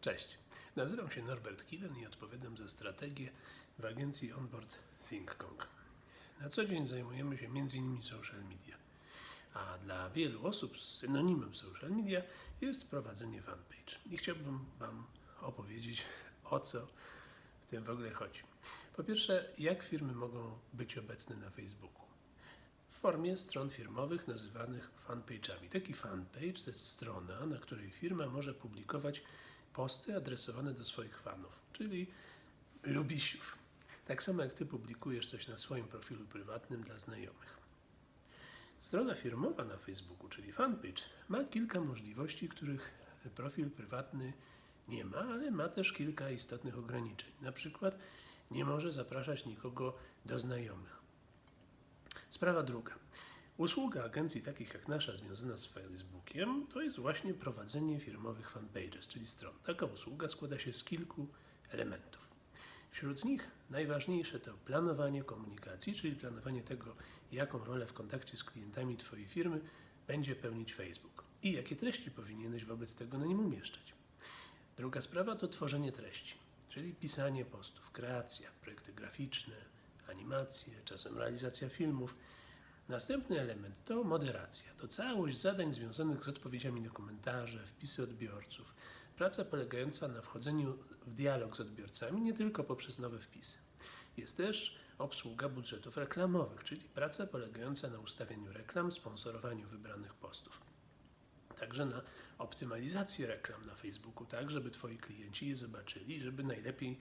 Cześć, nazywam się Norbert Killen i odpowiadam za strategię w agencji Onboard Think Kong. Na co dzień zajmujemy się m.in. social media, a dla wielu osób synonimem social media jest prowadzenie fanpage. I chciałbym Wam opowiedzieć o co w tym w ogóle chodzi. Po pierwsze, jak firmy mogą być obecne na Facebooku? Formie stron firmowych nazywanych fanpage'ami. Taki fanpage to jest strona, na której firma może publikować posty adresowane do swoich fanów, czyli lubisiów. Tak samo jak Ty publikujesz coś na swoim profilu prywatnym dla znajomych. Strona firmowa na Facebooku, czyli fanpage, ma kilka możliwości, których profil prywatny nie ma, ale ma też kilka istotnych ograniczeń. Na przykład nie może zapraszać nikogo do znajomych. Sprawa druga. Usługa agencji takich jak nasza związana z Facebookiem to jest właśnie prowadzenie firmowych fanpages, czyli stron. Taka usługa składa się z kilku elementów. Wśród nich najważniejsze to planowanie komunikacji, czyli planowanie tego, jaką rolę w kontakcie z klientami Twojej firmy będzie pełnić Facebook i jakie treści powinieneś wobec tego na nim umieszczać. Druga sprawa to tworzenie treści, czyli pisanie postów, kreacja, projekty graficzne, animacje, czasem realizacja filmów. Następny element to moderacja. To całość zadań związanych z odpowiedziami na komentarze, wpisy odbiorców. Praca polegająca na wchodzeniu w dialog z odbiorcami nie tylko poprzez nowe wpisy. Jest też obsługa budżetów reklamowych, czyli praca polegająca na ustawieniu reklam, sponsorowaniu wybranych postów. Także na optymalizacji reklam na Facebooku, tak żeby Twoi klienci je zobaczyli żeby najlepiej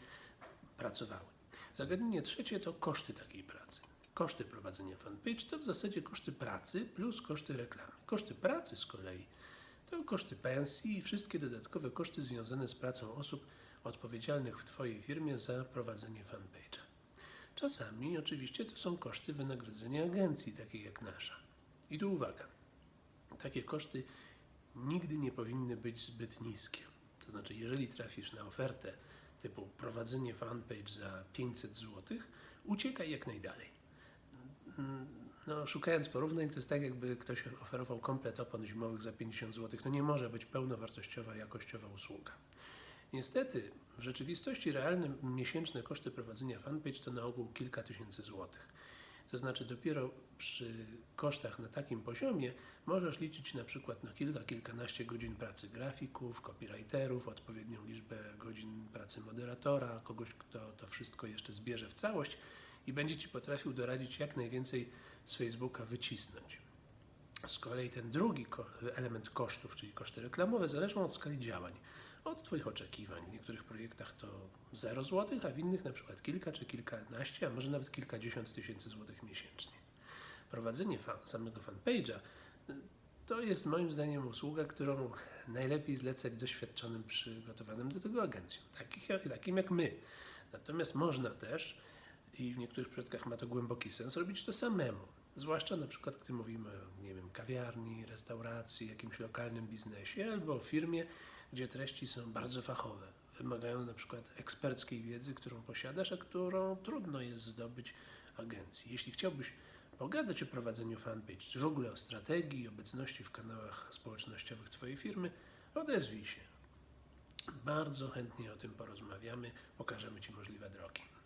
pracowały. Zagadnienie trzecie to koszty takiej pracy. Koszty prowadzenia fanpage to w zasadzie koszty pracy plus koszty reklamy. Koszty pracy z kolei to koszty pensji i wszystkie dodatkowe koszty związane z pracą osób odpowiedzialnych w Twojej firmie za prowadzenie fanpage'a. Czasami oczywiście to są koszty wynagrodzenia agencji, takiej jak nasza. I tu uwaga. Takie koszty nigdy nie powinny być zbyt niskie. To znaczy, jeżeli trafisz na ofertę typu prowadzenie fanpage za 500 zł, uciekaj jak najdalej. No, szukając porównań, to jest tak, jakby ktoś oferował komplet opon zimowych za 50 zł. To nie może być pełnowartościowa, jakościowa usługa. Niestety, w rzeczywistości realne miesięczne koszty prowadzenia fanpage to na ogół kilka tysięcy złotych. To znaczy, dopiero przy kosztach na takim poziomie możesz liczyć na przykład na kilka, kilkanaście godzin pracy grafików, copywriterów, odpowiednią liczbę godzin pracy moderatora, kogoś, kto to wszystko jeszcze zbierze w całość i będzie Ci potrafił doradzić jak najwięcej z Facebooka wycisnąć. Z kolei ten drugi element kosztów, czyli koszty reklamowe, zależą od skali działań, od Twoich oczekiwań. W niektórych projektach to 0 zł, a w innych na przykład kilka czy kilkanaście, a może nawet kilkadziesiąt tysięcy złotych miesięcznie. Prowadzenie fan, samego fanpage'a to jest moim zdaniem usługa, którą najlepiej zlecać doświadczonym, przygotowanym do tego agencjom, takim jak my. Natomiast można też, i w niektórych przypadkach ma to głęboki sens, robić to samemu. Zwłaszcza na przykład, gdy mówimy o nie wiem, kawiarni, restauracji, jakimś lokalnym biznesie albo o firmie, gdzie treści są bardzo fachowe. Wymagają na przykład eksperckiej wiedzy, którą posiadasz, a którą trudno jest zdobyć agencji. Jeśli chciałbyś pogadać o prowadzeniu fanpage, czy w ogóle o strategii i obecności w kanałach społecznościowych Twojej firmy, odezwij się. Bardzo chętnie o tym porozmawiamy, pokażemy Ci możliwe drogi.